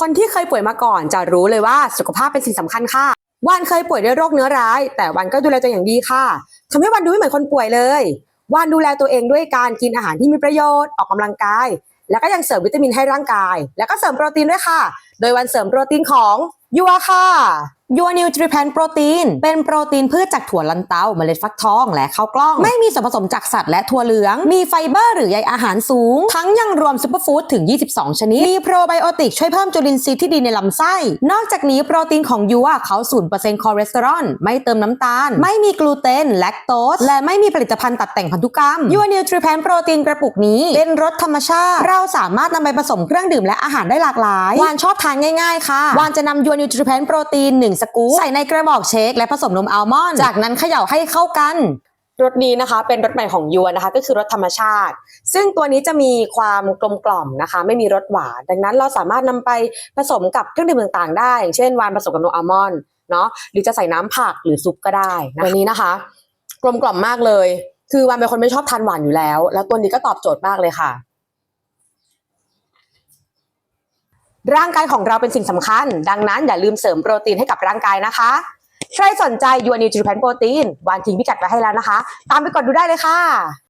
คนที่เคยป่วยมาก่อนจะรู้เลยว่าสุขภาพเป็นสิ่งสำคัญค่ะ วันเคยป่วยด้วยโรคเนื้อร้าย แต่วันก็ดูแลตัวอย่างดีค่ะทำให้วันดูไม่เหมือนคนป่วยเลย วันดูแลตัวเองด้วยการกินอาหารที่มีประโยชน์ออกกำลังกาย แล้วก็ยังเสริมวิตามินให้ร่างกาย แล้วก็เสริมโปรตีนด้วยค่ะ โดยวันเสริมโปรตีนของยัวค่ะ ยัวนิวทริแพนโปรตีนเป็นโปรตีนพืชจากถั่วลันเตาเมล็ดฟักทองและข้าวกล้อง ไม่มีส่วนผสมจากสัตว์และถั่วเหลือง มีไฟเบอร์หรือใยอาหารสูง ทั้งยังรวมซูเปอร์ฟู้ดถึง 22 ชนิด มีโปรไบโอติกช่วยเพิ่มจุลินทรีย์ที่ดีในลำไส้ นอกจากนี้โปรตีนของยัวเขา 0%คอเลสเตอรอลไม่เติมน้ำตาล ไม่มีกลูเตนแลคโตสและไม่มีผลิตภัณฑ์ตัดแต่งพันธุกรรมยัวนิวทริแพนโปรตีนกระปุกนี้เป็นรสธรรมชาติ เราสามารถนำไปผสมเครื่องดื่มและอาหารได้หลากหลายวานชอบทานง่ายๆค่ะวานจะนำยัวนิวทริแพนโปรตีน1สกู๊ปใส่ในกระบอกเชคและผสมนมอัลมอนด์จากนั้นเขย่าให้เข้ากันรสนี้นะคะเป็นรสใหม่ของยัวนะคะก็คือรสธรรมชาติ ซึ่งตัวนี้จะมีความกลมกล่อมนะคะ ไม่มีรสหวาน ดังนั้นเราสามารถนำไปผสมกับเครื่องดื่มต่างๆ ได้อย่างเช่นวานผสมกับนมอัลมอนด์เนาะหรือจะใส่น้ำผักหรือซุปก็ได้นะตัวนี้นะคะ กลมกล่อมมากเลย คือวานเป็นคนไม่ชอบทานหวานอยู่แล้ว แล้วตัวนี้ก็ตอบโจทย์มากเลยค่ะ ร่างกายของเราเป็นสิ่งสำคัญ ดังนั้นอย่าลืมเสริมโปรตีนให้กับร่างกายนะคะใครสนใจยูนิวทริแพนโปรตีนวางทิ้งพิกัดไว้ให้แล้วนะคะ ตามไปกดดูได้เลยค่ะ